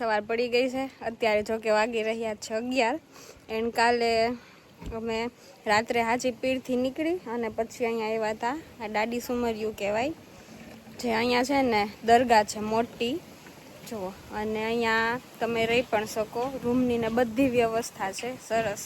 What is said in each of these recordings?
સવાર પડી ગઈ છે. અત્યારે જો કે વાગી રહ્યા છે અગિયાર. એન્ડ કાલે અમે રાત્રે હાજી પીરથી નીકળી અને પછી અહીંયા આવ્યા હતા આ દાડી સુમરિયું કહેવાય. જે અહીંયા છે ને દરગાહ છે મોટી. જુઓ અને અહીંયા તમે રહી પણ શકો. રૂમની ને બધી વ્યવસ્થા છે. સરસ.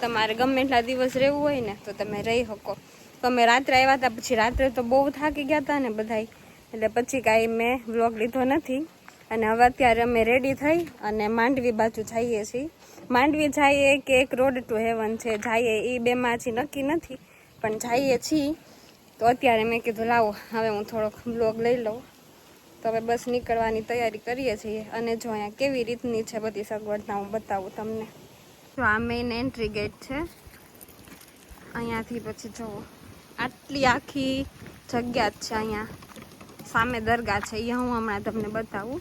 તમારે ગમે એટલા દિવસ રહેવું હોય ને તો તમે રહી શકો. તો અમે રાત્રે આવ્યા હતા પછી રાત્રે તો બહુ થાકી ગયા હતા ને બધાય. એટલે પછી કાંઈ મેં વ્લોગ લીધો નથી. અને હવે અત્યારે અમે રેડી થઈ અને માંડવી બાજુ જઈએ છીએ. માંડવી જઈએ કે એક રોડ ટુ હેવન છે. જઈએ એ બેમાંથી નક્કી નથી, પણ જઈએ છીએ. તો અત્યારે મેં કીધું, લાવો, હવે હું થોડોક બ્લોગ લઈ લઉં. તો હવે બસ નીકળવાની તૈયારી કરીએ છીએ અને જો અહીંયા કેવી રીતની છે બધી સગવડતા હું બતાવું તમને. જો આ મેઇન એન્ટ્રી ગેટ છે. અહીંયાથી પછી જુઓ આટલી આખી જગ્યા જ છે અહીંયા. સામે દરગાહ છે એ હું હમણાં તમને બતાવું.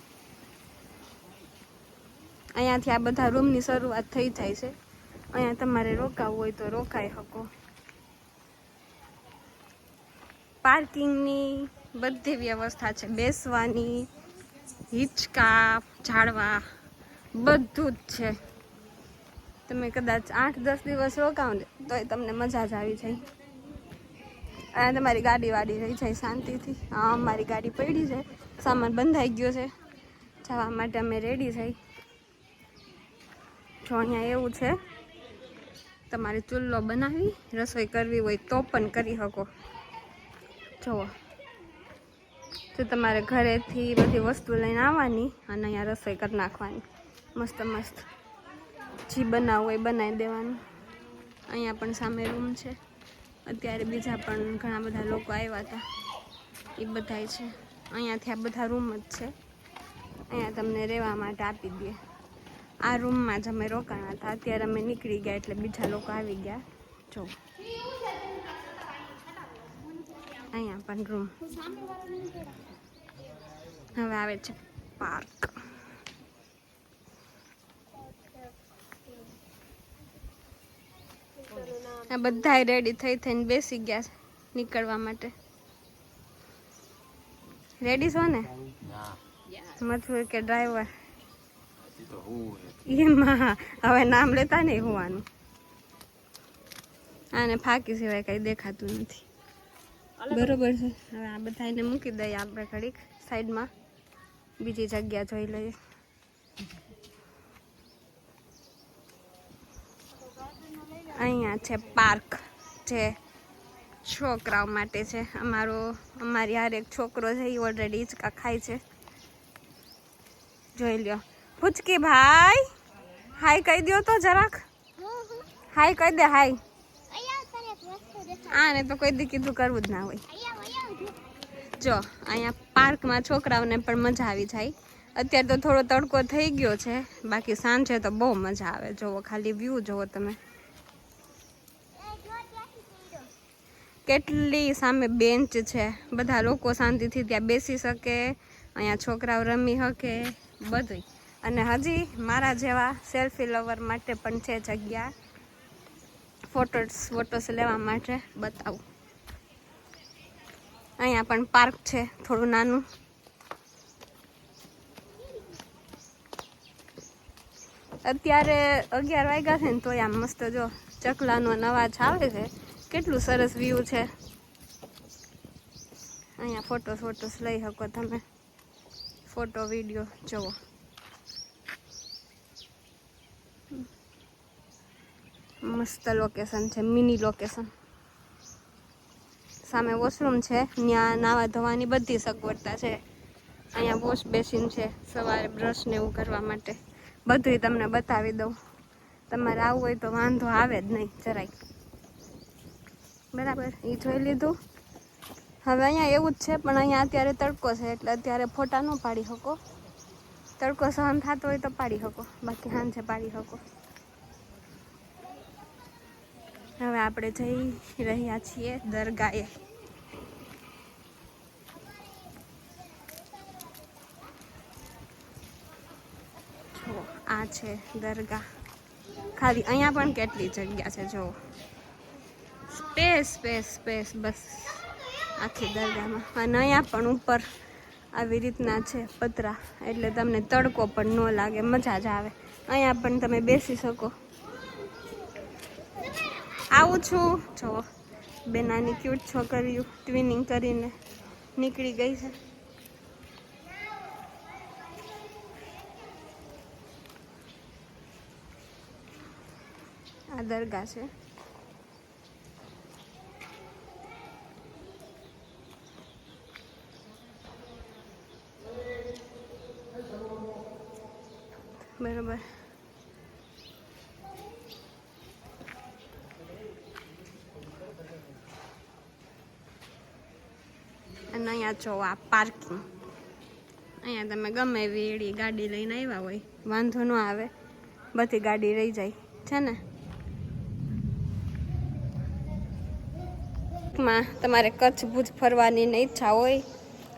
અહીંયાથી આ બધા રૂમની શરૂઆત થઈ જાય છે. અહીંયા તમારે રોકાવું હોય તો રોકાઈ શકો. પાર્કિંગની બધી વ્યવસ્થા છે. બેસવાની હિંચકા ઝાડવા, બધું જ છે. તમે કદાચ આઠ દસ દિવસ રોકાવો ને તોય તમને મજા જ આવી જાય. અહીંયા તમારી ગાડી વાડી રહી જાય શાંતિથી. હા, અમારી ગાડી પડી છે સામાન બંધાઈ ગયો છે. જવા માટે અમે રેડી થઈ. જો અહીંયા એવું છે, તમારે ચૂલ્લો બનાવી, રસોઈ કરવી હોય તો પણ કરી શકો. જુઓ. તો તમારે ઘરેથી બધી વસ્તુ લઈને આવવાની અને અહીંયા રસોઈ કરી નાખવાની. મસ્ત મસ્ત. જી બનાવવું હોય બનાવી દેવાનું. અહીંયા પણ સામે રૂમ છે. અત્યારે બીજા પણ ઘણા બધા લોકો આવ્યા હતા. એ બધાય છે. અહીંયાથી આ બધા રૂમ જ છે. અહીંયા તમને રહેવા માટે આપી દે આ રૂમમાં જ અમે રોકાણા હતા. અત્યારે અમે નીકળી ગયા એટલે બીજા લોકો આવી ગયા. જો. અહીંયા પણ રૂમ હવે આવે છે પાર્ક આ બધા રેડી થઈ થઈને બેસી ગયા નીકળવા માટે. રેડી છો ને? મથુર કે ડ્રાઈવર એમાં હવે નામ લેતા નહીં હોવાનું. આને ફાકી સિવાય કઈ દેખાતું નથી. બરોબર છે. હવે આ બધાને મૂકી દઈએ આપણે ઘડીક સાઈડમાં. બીજી જગ્યા જોઈ લઈએ. અહીંયા છે પાર્ક જે છોકરાઓ માટે છે. અમારો અમારી હારે એક છોકરો છે એ ઓલરેડી હિંચકા ખાય છે. જોઈ લ્યો. પૂચકી ભાઈ. હાય કહી દો તો જરાક. હાય કહી દે હાય આને તો કોઈ દી કીધું કરવું જ ના હોય. જો. અહીંયા પાર્કમાં છોકરાઓને પણ મજા આવી જાય. અત્યારે તો થોડો તડકો થઈ ગયો છે. બાકી સાંજે તો બહુ મજા આવે. જોવો ખાલી વ્યૂ જોવો તમે. કેટલી સામે બેન્ચ છે. બધા લોકો શાંતિથી ત્યાં બેસી શકે અહીંયા છોકરાઓ રમી શકે બધું અને હજી મારા જેવા સેલ્ફી લવર માટે પણ છે જગ્યા. ફોટોસ ફોટોસ લેવા માટે બતાવું. અહીંયા પણ પાર્ક છે, થોડું નાનું. અત્યારે અગિયાર વાગ્યા છે ને તોય આમ મસ્ત જો ચકલાનો અવાજ આવે છે. કેટલું સરસ વ્યૂ છે. અહીંયા ફોટોસ ફોટોસ લઈ શકો તમે. ફોટો વીડિયો જુઓ મસ્ત લોકેશન છે મિની લોકેશન સામે વોશરૂમ છે ત્યાં નાવા ધોવાની બધી સગવડતા છે. અહીંયા વોશ બેસિન છે, સવારે બ્રશ ને એવું કરવા માટે. બધું તમને બતાવી દઉં. તમારે આવવું હોય તો વાંધો આવે જ નહીં, જરાય. બરાબર, એ જોઈ લીધું. હવે અહીંયા એવું જ છે, પણ અહીંયા અત્યારે તડકો છે, એટલે અત્યારે ફોટા ન પાડી શકો. તડકો સહન થતો હોય તો પાડી શકો, બાકી સાંજે પાડી શકો. હવે આપણે જઈ રહ્યા છીએ દરગાહે જો, આ છે દરગાહ. ખાલી અહીંયા પણ કેટલી જગ્યા છે, જો. સ્પેસ સ્પેસ સ્પેસ, બસ. આખી દરગાહમાં. અને અહીંયા પણ ઉપર આવી રીતના છે પતરા. એટલે તમને તડકો પણ ન લાગે, મજા જ આવે. અહીંયા પણ તમે બેસી શકો. આવું છું. જો બે નાની ક્યુટ છોકરીઓ ટ્વિનિંગ કરીને નીકળી ગઈ છે. આ દરગાહ છે. બરોબર અને અહીંયા જો આ પાર્કિંગ અહીંયા તમે ગમે એવી એડી ગાડી લઈને આવ્યા હોય, વાંધો ન આવે. બધી ગાડી રહી જાય, છે ને? માં તમારે કચ્છ ભુજ ફરવાની ને ઈચ્છા હોય,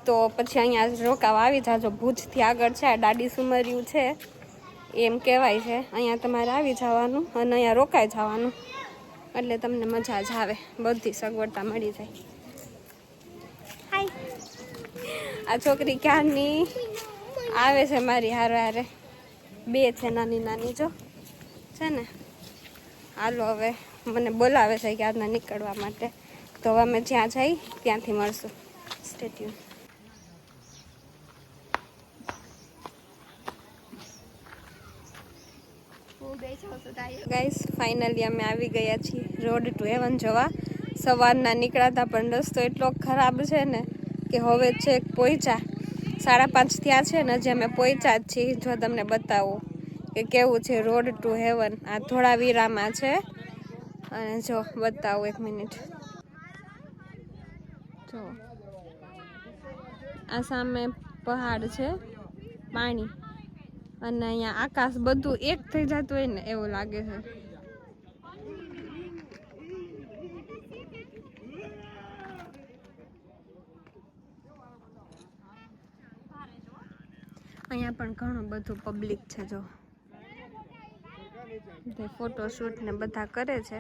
તો પછી અહીંયા રોકાવા આવી જાજો. ભુજથી આગળ છે, આ દાડી સુમર્યું છે, એમ કહેવાય છે. અહીંયા તમારે આવી જવાનું અને અહીંયા રોકાઈ જવાનું. એટલે તમને મજા જ આવે, બધી સગવડતા મળી જાય હાય આ છોકરી ક્યારની? આવે છે મારી હારે હારે. બે છે નાની નાની જો. છે ને? હાલો હવે મને બોલાવે છે ક્યારના નીકળવા માટે. તો હવે અમે જ્યાં જઈ ત્યાંથી મળશું. સ્ટેચ્યુ ગાઈસ ફાઇનલી અમે આવી ગયા છીએ. રોડ ટુ હેવન જોવા. સવારના નીકળ્યા પણ રસ્તો એટલો ખરાબ છે ને. કે હવે છેક પહોંચ્યા સાડા પાંચ થયા છે ને હજી અમે પહોંચ્યા જ છીએ. જો તમને બતાવું કે કેવું છે રોડ ટુ હેવન. આ ધોળાવીરામાં છે. અને જો, બતાવું એક મિનિટ. જો. આ સામે પહાડ છે, પાણી. અને અહીંયા આકાશ બધું એક થઈ જતું હોય ને એવું લાગે છે. અહીંયા પણ ઘણું બધું પબ્લિક છે જો. ફોટોશૂટ ને બધા કરે છે.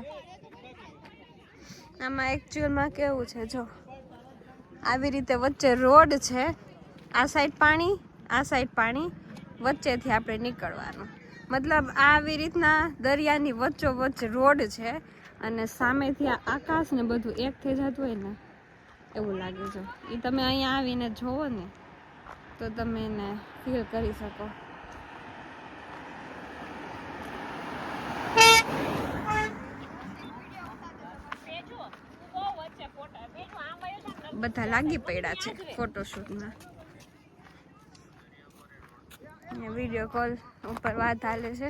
આમાં એકચ્યુઅલમાં કેવું છે જો. આવી રીતે વચ્ચે રોડ છે. આ સાઈડ પાણી, આ સાઈડ પાણી. વચ્ચેથી આપણે નીકળવાનું. મતલબ આવી રીતના દરિયાની વચ્ચો વચ્ચ રોડ છે અને સામેથી આ આકાશ ને બધું એક થઈ જતું હોય ને, એવું લાગે છે એ તમે અહીંયા આવીને જોવો ને. તો તમે એને ફીલ કરી શકો. બધા લાગી પડ્યા છે ફોટોશૂટમાં વીડિયો કોલ ઉપર વાત હાલે છે.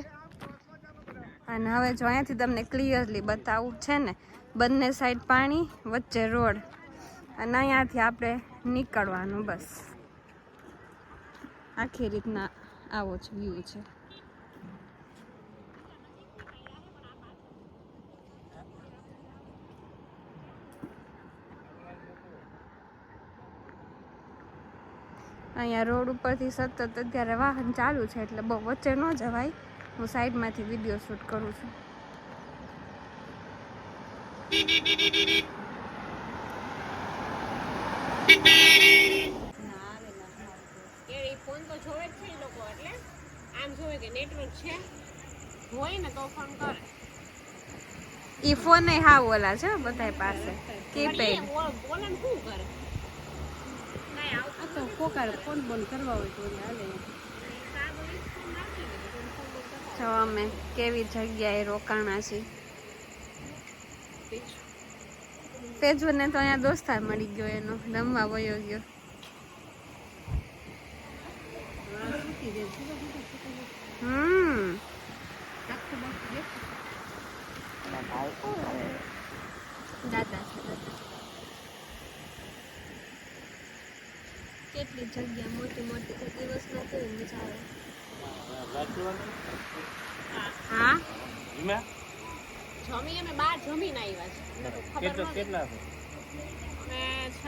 અને હવે જો અહીંયાથી તમને ક્લિયરલી બતાવું છે ને, બંને સાઈડ પાણી, વચ્ચે રોડ. અને અહીંયાથી આપણે નીકળવાનું બસ. આખી રીતના આવો જ વ્યૂ છે. અહીંયા રોડ ઉપરથી સતત અત્યારે વાહન ચાલુ છે, એટલે બહુ વચ્ચે ન જવાય. હું સાઈડમાંથી વીડિયો શૂટ કરું છું. એ ફોન તો જોવે જ છે એ લોકો એટલે. આમ જોવે કે નેટવર્ક છે. હોય ને તો ફોન કરે. ઈ ફોન હા ઓલા છે બધાય પાસે. કીપેડ ને શું કરે? તો કોકાર ફોન બંધ કરવા હોય તો હાલે. જો અમે કેવી જગ્યાએ રોકાણા છીએ. પેજુને તો અહીંયા દોસ્તાર મળી ગયો એનો રમવા વયો ગયો હમ દાદા છે દાદા કેટલી જગ્યા મોટી મોટી તો દિવસમાં કેવી મજા આવે હા જમી અમે બાર જમીને આવ્યા છે ખબર ન કેટલા અમે છ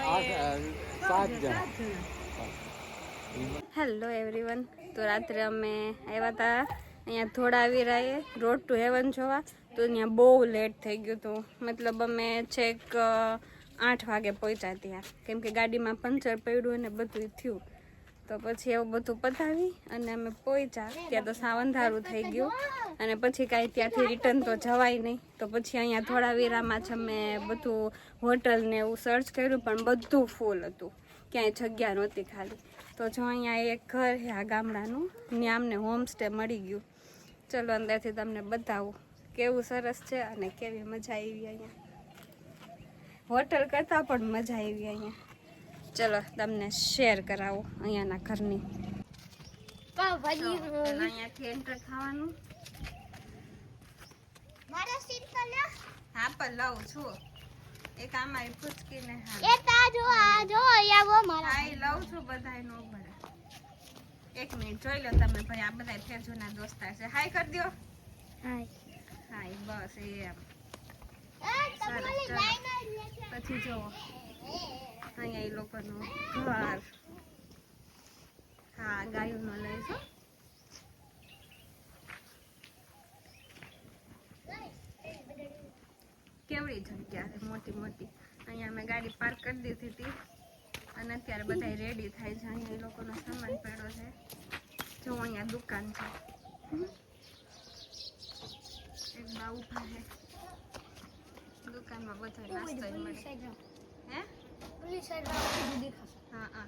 હેલો એવરીવન તો રાત્રે અમે આવ્યા હતા અહીંયા ધોળાવીરાએ રોડ ટુ હેવન જોવા તો ત્યાં બહુ લેટ થઈ ગયું હતું મતલબ અમે છેક અ, આઠ વાગે પહોંચ્યા ત્યાં. કેમ કે ગાડીમાં પંચર પડ્યું અને બધું થયું. તો પછી એવું બધું પતાવી અને અમે પહોંચ્યા. ત્યાં તો સાવ અંધારું થઈ ગયું. અને પછી કાંઈ ત્યાંથી રિટર્ન તો જવાય નહીં. તો પછી અહીંયા ધોળાવીરામાં જ અમે બધું હોટલ ને એવું સર્ચ કર્યું, પણ બધું ફૂલ હતું. ક્યાંય જગ્યા નહોતી ખાલી. તો જો અહીંયા એક ઘર છે આ ગામડાનું, ત્યાં અમને હોમસ્ટે મળી ગયું. ચલો અંદરથી તમને બતાવું. કેવું સરસ છે અને કેવી મજા આવી અહીંયા. હોટલ કરતાં પણ મજા આવી અહીંયા. ચલો તમને શેર કરાવો અહીંયાના ઘરની. અહીંયાથી એન્ટર થવાનું હા પણ લઉં છું. એક આ મારી પૂચકીને હા એ તા જો આ જો મારા હા એ લઉં છું બધાય નો ભરે. એક મિનિટ જોઈ લો તમે ભાઈ આ બધા ફેરજોના દોસ્તાર છે. હાય કરી દો હાય. હાય બસ એમ જ પછી જુઓ અહીંયા એ લોકોનું ઘર હા ગાયોનો લઈશું કેવડી જગ્યા છે મોટી મોટી અહીંયા અમે ગાડી પાર્ક કરી દીધી હતી અને અત્યારે બધા રેડી થાય છે અહીંયા એ લોકોનો સામાન પડ્યો છે જો અહીંયા દુકાન છે. એક બા ઊભા છે. દુકાનમાં બધો નાસ્તો મળે. હે? ઓલી સાઈડ બધું દેખાશે. હા હા.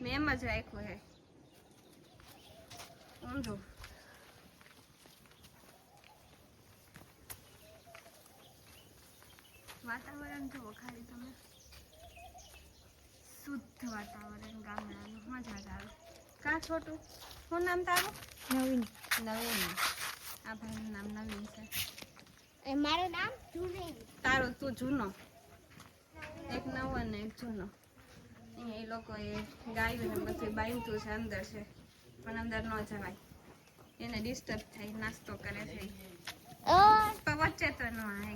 મેં એમ જ રાખ્યું છે ઊંધું. વાતાવરણ જુઓ ખાલી તમે. શુદ્ધ વાતાવરણ ગામડાનું મજા જ આવે. કા છોટું? શું નામ તારું? નવીન. નવીન. આ ભાઈનું નામ નવીન છે. મારું નામ જુનેન. તારો તું જૂનો. એક નવો અને એક જૂનો. અહીંયા એ લોકોએ ગાયું ને પછી બાંધતું છે અંદર છે. પણ અંદર ન જવાય. એને ડિસ્ટર્બ થાય નાસ્તો કરે છે. વચ્ચે તો ન આવે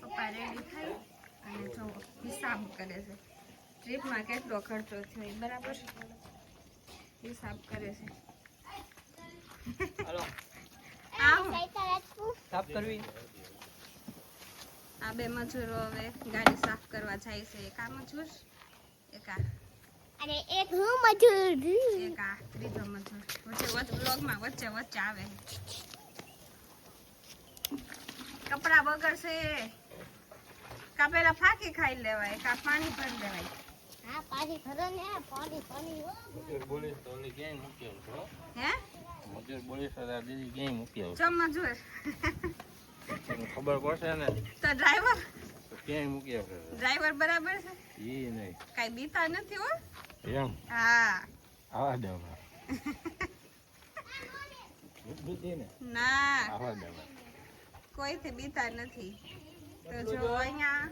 પપ્પા રેડી થાય અને જો હિસાબ કરે છે. ટ્રીપમાં કેટલો ખર્ચો થયો એ બરાબર? કરે છે. આ બે મજૂરો હવે ગાડી સાફ કરવા જાય છે. એક આ મજૂર એક આ. અને એક હું મજૂર. એક આ ત્રીજો મજૂર. વચ્ચે વચ્ચે બ્લોગમાં વચ્ચે વચ્ચે આવે. કપડા બગડશે કા પેલા ફાંકી ખાઈ લેવાય કા પાણી ભરી લેવાય હા પાણી ભરો ને પાણી પાણી હો. મજૂર બોલી તો ઓલી ક્યાંય મૂકી આવશો હે? મજૂર બોલે તો દીદી ક્યાંય મૂકી આવશો ચમ મજૂર ખબર પડશે ને? તો ડ્રાઈવર ક્યાંય મૂકી આવશે ડ્રાઈવર બરાબર છે? ઈ નહીં. કાઈ બીતા નથી હો. એમ? હા. આવા દેવા ના. આવા દેવા કોઈથી બીતા નથી. તો જો અહીંયા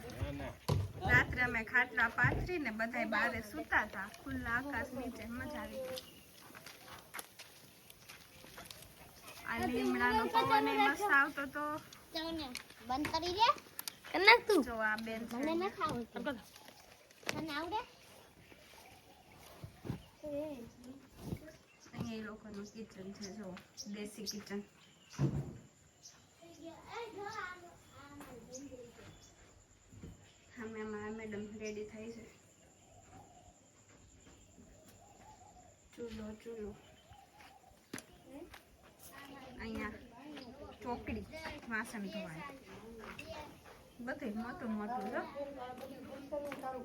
રાત્રે અમે ખાટલા પાથરી ને બધા બારે સૂતા હતા. ખુલ્લા આકાશ નીચે મજા આવી ગઈ. આ લીમડાનો પવન મસ્ત આવતો તો. બંધ કરી દે. કર તું. જો આ બેન મને ન અહીંયા. ખાવું તને આવડે? અહીંયા એ લોકોનું કિચન છે જો. દેશી કિચન અમે અમારા મેડમ રેડી થાય છે. ચૂલો ચૂલો. અહીંયા ચોકડી, વાસણ ધોવાય બધું મોટું મોટું જો તારો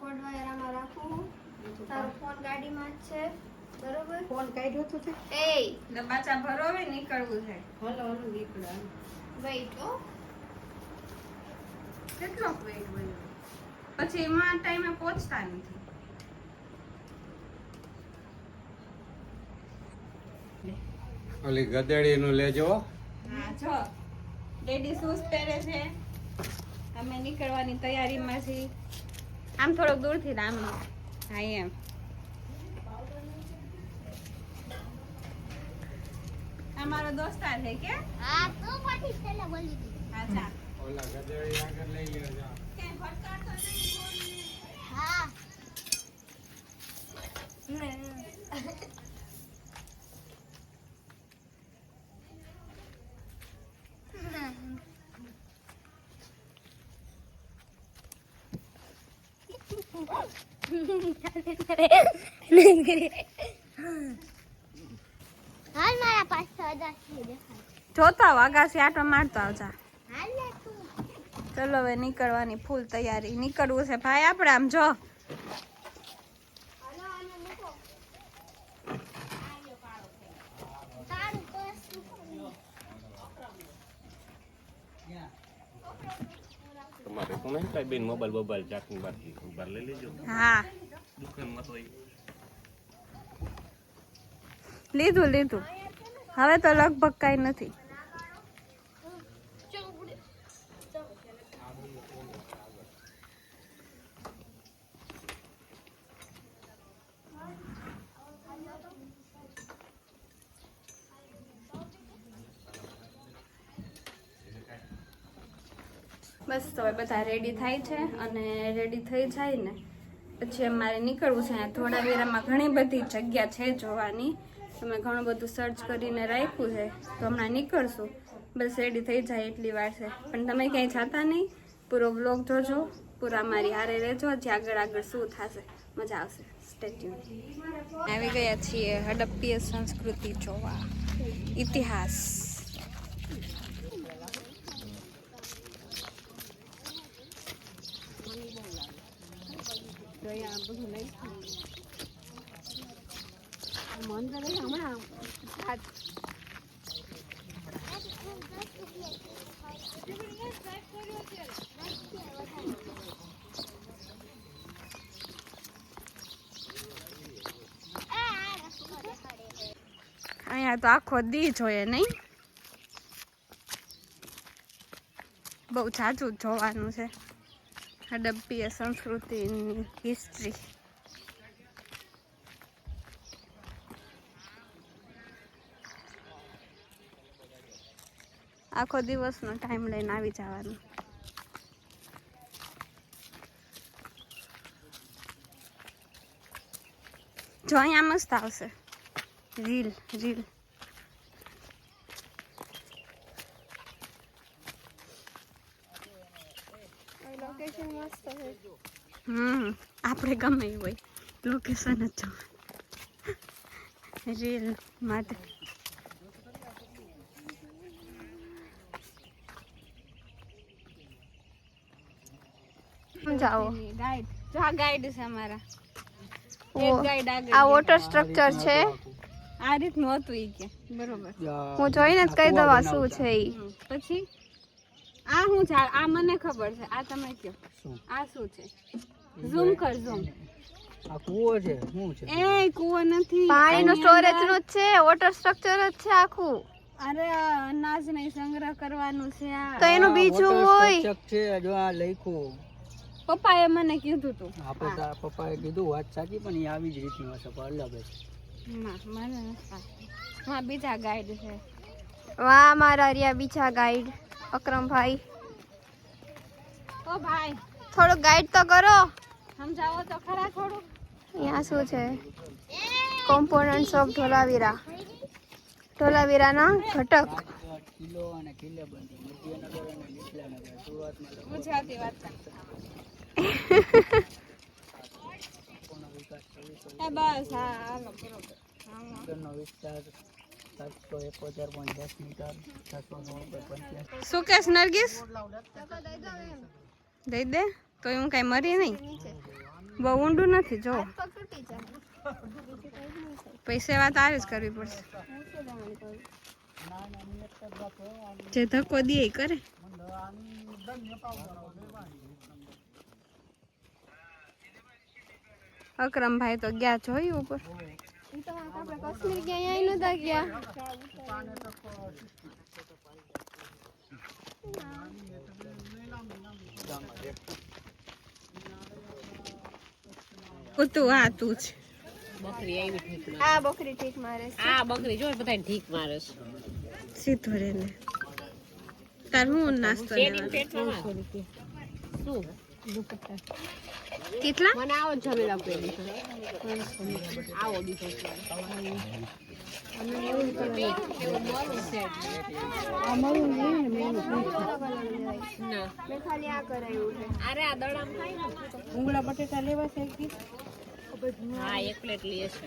કોડ વાયર આમાં રાખું. તારો ફોન ગાડીમાં જ છે. બરોબર? ફોન કાઢ્યો તો છે. એ ડબ્બાચા ભરો હવે નીકળવું છે. હલો હલો નીકળો વેઇટ ઓ કેટલો વેઇટ બન્યો પછી એમાં ટાઈમે પહોંચતા નથી. ઓલી ગધેડીનું લેજો હા. જો. લેડી શૂઝ પહેરે છે. અમે નીકળવાની તૈયારીમાં છીએ. આમ થોડોક દૂરથી આમ. હા એમ. અમારો દોસ્તાર છે કે? હા તો પછી છેલ્લે બોલી દીધી. અચ્છા ઓલા ગધેડી આગળ લઈ લ્યો જા. કે ફટકાર તો નહીં હા. અદાસી દેખાય જોતા આવો અગાસી આટો મારતા આવજા. હાલ ને તું. ચલો હવે નીકળવાની ફૂલ તૈયારી. નીકળવું છે ભાઈ આપણે આમ જો. તમારે હે બેન મોબાઈલ બોબાઈલ ચાકુ બાકી બહાર લઈ લેજો. હા. દુકાનમાં તો લીધું લીધું. હવે તો લગભગ કઈ નથી. બસ તો બધા રેડી થાય છે અને રેડી થઈ જાય ને. પછી અમારે નીકળવું છે. થોડા વેરામાં ઘણી બધી જગ્યા છે જોવાની. તમે ઘણું બધું સર્ચ કરીને રાખ્યું છે તો હમણાં નીકળશું. બસ રેડી થઈ જાય એટલી વાર છે. પણ તમે ક્યાંય જતા નહીં. પૂરો બ્લોગ જોજો. પૂરા મારી હારે રહેજો. જે આગળ આગળ શું થશે મજા આવશે. સ્ટેચ્યુ આવી ગયા છીએ હડપ્પીય સંસ્કૃતિ જોવા. ઇતિહાસ. બધું લઈ. અહીંયા તો આખો દી જોઈએ નહીં. બહુ જાજુ જોવાનું છે. હડપ્પીય સંસ્કૃતિની હિસ્ટ્રી આખો દિવસનો ટાઈમ લઈને આવી જવાનું. જો અહીંયા મસ્ત આવશે. Reel reel. હમ આપણે ગમે એ હોય. લોકેશન જ જો રીલ માટે ગાઈડ જો આ ગાઈડ છે અમારા. એક ગાઈડ આગળ આ વોટર સ્ટ્રક્ચર છે? આ રીતનું હતું ઈ કે બરોબર. હું જોઈને જ કહી દઉં શું છે ઈ. પછી? આ હું છે આ મને ખબર છે. આ તમે કયો. આ શું છે? ઝૂમ કર ઝૂમ આ કૂવો છે? શું છે? એ કૂવો નથી. પાણીનું સ્ટોરેજનું જ છે વોટર સ્ટ્રક્ચર જ છે આખું. અરે અનાજ ને સંગ્રહ કરવાનું છે આ. તો એનું બીજું હોય. છે જો આ લખ્યું. પપ્પાએ મને કીધું તું. આપણે તારા પપ્પાએ કીધું વાત સાચી પણ એ આવી જ રીતની હશે પણ અલગ છે ના મને નથી હા બીજા ગાઈડ છે. વાહ મારા રહ્યા બીજા ગાઈડ અક્રમભાઈ. ઓ ભાઈ. થોડું ગાઈડ તો કરો. સમજાવો તો ખરા થોડું અહીંયા શું છે? કોમ્પોનન્ટ્સ ઓફ ઢોલાવીરા ઢોલાવીરાના ઘટક. કિલ્લો અને કિલ્લેબંધી મધ્યનગર અને લીસલાનગર સુરતમાં ગુજરાતી વાત બસ, હા, હાલો, બરોબર. લગ્નનો વિસ્તાર સાતસો એકોતેર પોઈન્ટ દસ મીટર છસો નવ્વદ પંચ્યાસી શું કેસ નરગીસ? દઈ દે, તો હું કઈ મરી નહીં. બહુ ઊંડું નથી, જો. પૈસે વાત આરે જ કરવી પડશે. જે ધક્કો દે કરે. અકરમભાઈ તો ગયા જોયું ઉપર. કાશ્મીર ગયા અહીંયા નતા ગયા તું છે. બકરી આવી ઠીક મારે. આ બકરી ઠીક મારે આ બકરી જો બધા ઠીક મારે છે. સીધો રે ને. તાર હું નાસ્તો લેવાનો? કેટલા? મને આવો જમે જમેલા પહેરી આવો બીજો. ને બટેટા લેવા છે કે હા એક પ્લેટ લઈએ છે.